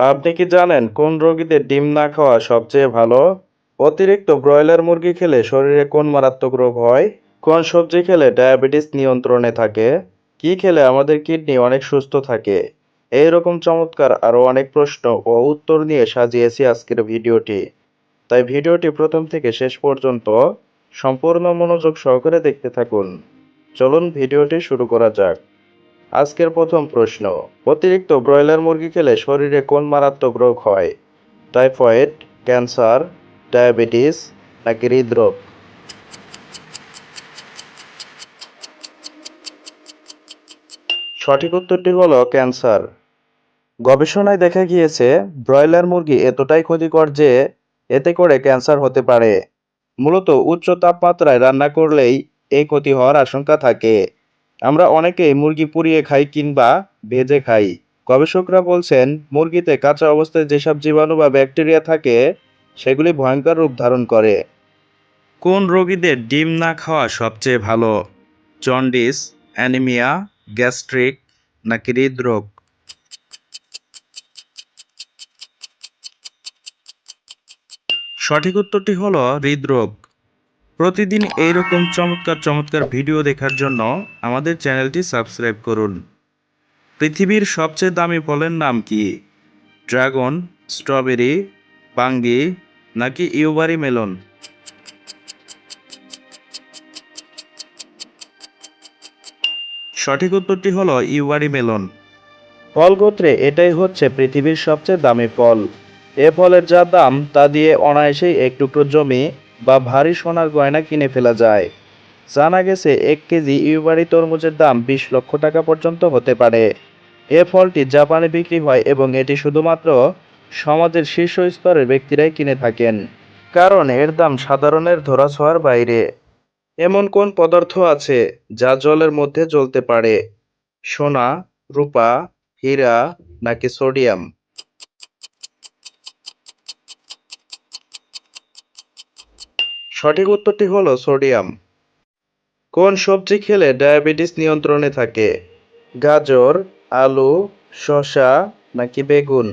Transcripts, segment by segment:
আপনি কি জানেন কোন রোগীদের ডিম না খাওয়া সবচেয়ে ভালো? অতিরিক্ত ব্রয়লার মুরগি খেলে শরীরে কোন মারাত্মক রোগ হয়? কোন সবজি খেলে ডায়াবেটিস নিয়ন্ত্রণে থাকে? কি খেলে আমাদের কিডনি অনেক সুস্থ থাকে? এই রকম চমৎকার আরও অনেক প্রশ্ন ও উত্তর নিয়ে সাজিয়েছি আজকের ভিডিওটি। তাই ভিডিওটি প্রথম থেকে শেষ পর্যন্ত সম্পূর্ণ মনোযোগ সহকারে দেখতে থাকুন। চলুন ভিডিওটি শুরু করা যাক। আজকের প্রথম প্রশ্ন, অতিরিক্ত ব্রয়লার মুরগি খেলে শরীরে কোন মারাত্মক রোগ হয়? টাইফয়েড, ক্যান্সার, ডায়াবেটিস নাকি হৃদরোগ? সঠিক উত্তরটি হলো ক্যান্সার। গবেষণায় দেখা গিয়েছে, ব্রয়লার মুরগি এতটাই ক্ষতিকর যে এতে করে ক্যান্সার হতে পারে। মূলত উচ্চ তাপমাত্রায় রান্না করলেই এই ক্ষতি হওয়ার আশঙ্কা থাকে। আমরা অনেকেই মুরগি পুড়িয়ে খাই কিংবা ভেজে খাই। গবেষকরা বলছেন, মুরগিতে কাঁচা অবস্থায় যেসব জীবাণু বা ব্যাকটেরিয়া থাকে, সেগুলি ভয়ঙ্কর রূপ ধারণ করে। কোন রোগীদের ডিম না খাওয়া সবচেয়ে ভালো? জন্ডিস, অ্যানিমিয়া, গ্যাস্ট্রিক নাকি হৃদরোগ? সঠিক উত্তরটি হলো হৃদরোগ। প্রতিদিন এইরকম চমৎকার চমৎকার ভিডিও দেখার জন্য আমাদের চ্যানেলটি সাবস্ক্রাইব করুন। পৃথিবীর সবচেয়ে দামি ফলের নাম কি? ড্রাগন, স্ট্রবেরি পাঙ্গি নাকি ইউবারি মেলন? সঠিক উত্তরটি হলো ইউবারি মেলন। ফল গোত্রে এটাই হচ্ছে পৃথিবীর সবচেয়ে দামি ফল। এ ফলের যা দাম তা দিয়ে অনায়াসেই এক টুকরো জমি বা ভারী সোনার গয়না কিনে ফেলা যায়। জানা গেছে, এক কেজি ইউবারি তরমুজের দাম বিশ লক্ষ টাকা পর্যন্ত হতে পারে। এ ফলটি জাপানে বিক্রি হয় এবং এটি শুধুমাত্র সমাজের শীর্ষ স্তরের ব্যক্তিরাই কিনে থাকেন, কারণ এর দাম সাধারণের ধরাছোঁয়ার বাইরে। এমন কোন পদার্থ আছে যা জলের মধ্যে জ্বলতে পারে? সোনা, রূপা, হীরা নাকি সোডিয়াম? সঠিক উত্তরটি হলো সোডিয়াম। কোন সবজি খেলে ডায়াবেটিস নিয়ন্ত্রণে থাকে? গাজর, আলু, শসা নাকি বেগুন?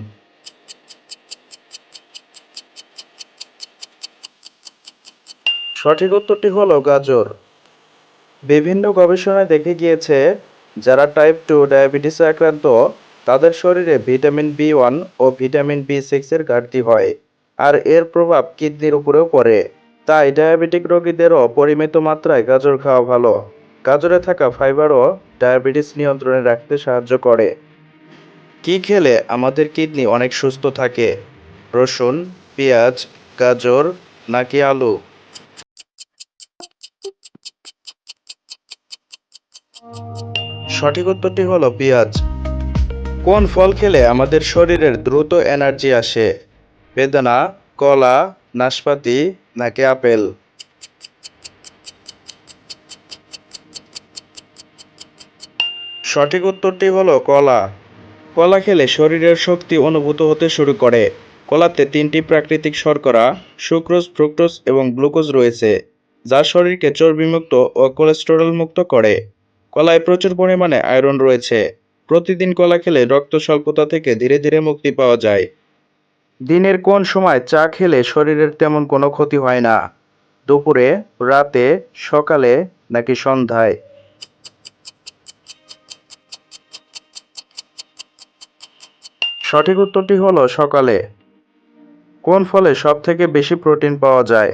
সঠিক উত্তরটি হলো গাজর। বিভিন্ন গবেষণায় দেখে গিয়েছে, যারা টাইপ টু ডায়াবেটিসে আক্রান্ত, তাদের শরীরে ভিটামিন বি ওয়ান ও ভিটামিন বি সিক্সের ঘাটতি হয়, আর এর প্রভাব কিডনির উপরেও পড়ে। তাই ডায়াবেটিক রোগীদেরও পরিমিত মাত্রায় গাজর খাওয়া ভালো। গাজরে থাকা ফাইবারও ডায়াবেটিস নিয়ন্ত্রণে রাখতে সাহায্য করে। কি খেলে আমাদের কিডনি অনেক সুস্থ থাকে? রসুন, পেঁয়াজ, গাজর নাকি আলু? সঠিক উত্তরটি হলো পেঁয়াজ। কোন ফল খেলে আমাদের শরীরের দ্রুত এনার্জি আসে? বেদানা, কলা, নাশপাতি নাকি আপেল। সঠিক উত্তরটি হলো কলা। কলা খেলে শরীরের শক্তি অনুভূত হতে শুরু করে। কলাতে তিনটি প্রাকৃতিক শর্করা, সুক্রোজ, ফ্রুক্টোজ এবং গ্লুকোজ রয়েছে, যা শরীরকে চর্বিমুক্ত ও কোলেস্টেরল মুক্ত করে। কলায় প্রচুর পরিমাণে আয়রন রয়েছে। প্রতিদিন কলা খেলে রক্ত স্বল্পতা থেকে ধীরে ধীরে মুক্তি পাওয়া যায়। দিনের কোন সময় চা খেলে শরীরের তেমন কোনো ক্ষতি হয় না? দুপুরে, রাতে, সকালে, নাকি সন্ধ্যায়? সঠিক উত্তরটি হলো সকালে। কোন ফলে সব থেকে বেশি প্রোটিন পাওয়া যায়?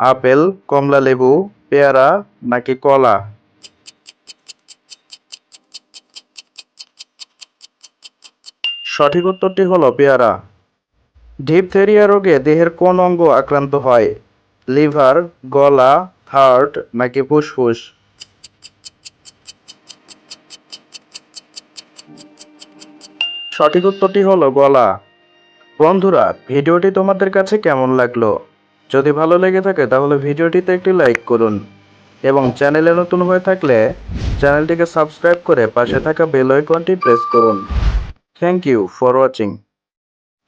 আপেল, কমলা লেবু, পেয়ারা, নাকি কলা? সঠিক উত্তরটি হলো পেয়ারা। ডিপথেরিয়া রোগে দেহের কোন অঙ্গ আক্রান্ত হয়? লিভার, গলা, হার্ট নাকি ফুসফুস? সঠিক উত্তরটি হলো গলা। বন্ধুরা, ভিডিওটি তোমাদের কাছে কেমন লাগল? যদি ভালো লেগে থাকে, তাহলে ভিডিওটিতে একটি লাইক করুন এবং চ্যানেলে নতুন হয়ে থাকলে চ্যানেলটিকে সাবস্ক্রাইব করে পাশে থাকা বেল আইকনটি প্রেস করুন। Thank you for watching.